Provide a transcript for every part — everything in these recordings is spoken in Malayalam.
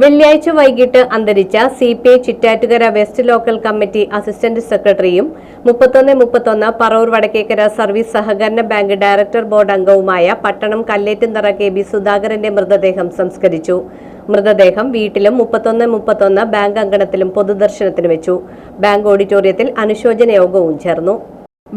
വെള്ളിയാഴ്ച വൈകിട്ട് അന്തരിച്ച C P I Chittattukara west local committee assistant സെക്രട്ടറിയും മുപ്പത്തൊന്ന് മുപ്പത്തൊന്ന് പറവൂർ വടക്കേക്കര സർവീസ് സഹകരണ ബാങ്ക് ഡയറക്ടർ ബോർഡ് അംഗവുമായ പട്ടണം കല്ലേറ്റുംതറ കെ ബി സുധാകരന്റെ മൃതദേഹം സംസ്കരിച്ചു. മൃതദേഹം വീട്ടിലും മുപ്പത്തൊന്ന് മുപ്പത്തൊന്ന് ബാങ്ക് അങ്കണത്തിലും പൊതുദർശനത്തിന് വെച്ചു. ബാങ്ക് ഓഡിറ്റോറിയത്തിൽ അനുശോചന യോഗവും ചേർന്നു.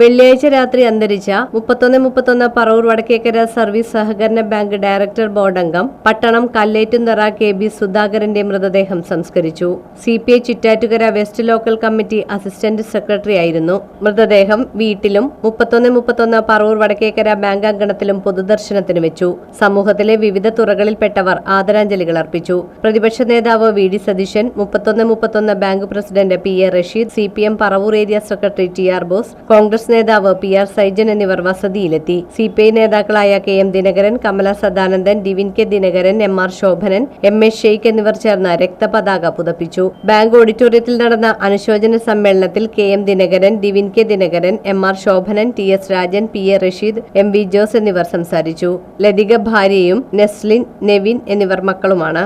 വെള്ളിയാഴ്ച രാത്രി അന്തരിച്ച മുപ്പത്തൊന്ന് മുപ്പത്തൊന്ന് പറവൂർ വടക്കേക്കര സർവീസ് സഹകരണ ബാങ്ക് ഡയറക്ടർ ബോർഡ് അംഗം പട്ടണം കല്ലേറ്റുന്തറ കെ ബി സുധാകരന്റെ മൃതദേഹം സംസ്കരിച്ചു. C P I Chittattukara west local committee assistant secretary ആയിരുന്നു. മൃതദേഹം വീട്ടിലും മുപ്പത്തൊന്ന് മുപ്പത്തൊന്ന് പറവൂർ വടക്കേക്കര ബാങ്ക് അങ്കണത്തിലും പൊതുദർശനത്തിന് വെച്ചു. സമൂഹത്തിലെ വിവിധ തുറകളിൽപ്പെട്ടവർ ആദരാഞ്ജലികൾ അർപ്പിച്ചു. പ്രതിപക്ഷ നേതാവ് വി ഡി സതീശൻ മുപ്പത്തൊന്ന് മുപ്പത്തൊന്ന് bank president P A Rasheed C P M Paravur area secretary T R Bose Congress നേതാവ് പി ആർ സൈജൻ എന്നിവർ വസതിയിലെത്തി. സി പി ഐ നേതാക്കളായ K M Dinakaran Kamala Sadanandan Divin K Dinakaran M R Shobhanan M A Sheikh എന്നിവർ ചേർന്ന് രക്തപതാക പുതപ്പിച്ചു. ബാങ്ക് ഓഡിറ്റോറിയത്തിൽ നടന്ന അനുശോചന സമ്മേളനത്തിൽ K M Dinakaran Divin K Dinakaran M R Shobhanan T S Rajan P A Rasheed M V Jose എന്നിവർ സംസാരിച്ചു. ലതിക ഭാര്യയും നെസ്ലിൻ നെവിൻ എന്നിവർ മക്കളുമാണ്.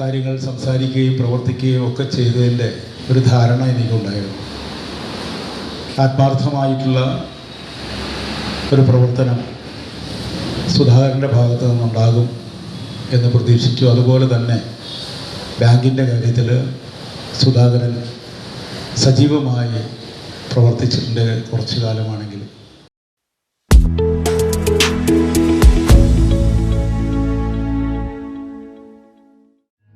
കാര്യങ്ങൾ സംസാരിക്കുകയും പ്രവർത്തിക്കുകയും ഒക്കെ ചെയ്തതിന്റെ ഒരു ധാരണ എനിക്കുണ്ടായിരുന്നു. ആത്മാർത്ഥമായിട്ടുള്ള ഒരു പ്രവർത്തനം സുധാകരന്റെ ഭാഗത്ത് നിന്നുണ്ടാകും എന്ന് പ്രതീക്ഷിച്ചു. അതുപോലെ തന്നെ ബാങ്കിന്റെ കാര്യത്തിൽ സുധാകരൻ സജീവമായി പ്രവർത്തിച്ചിട്ടുണ്ട് കുറച്ചു കാലമാണെങ്കിലും.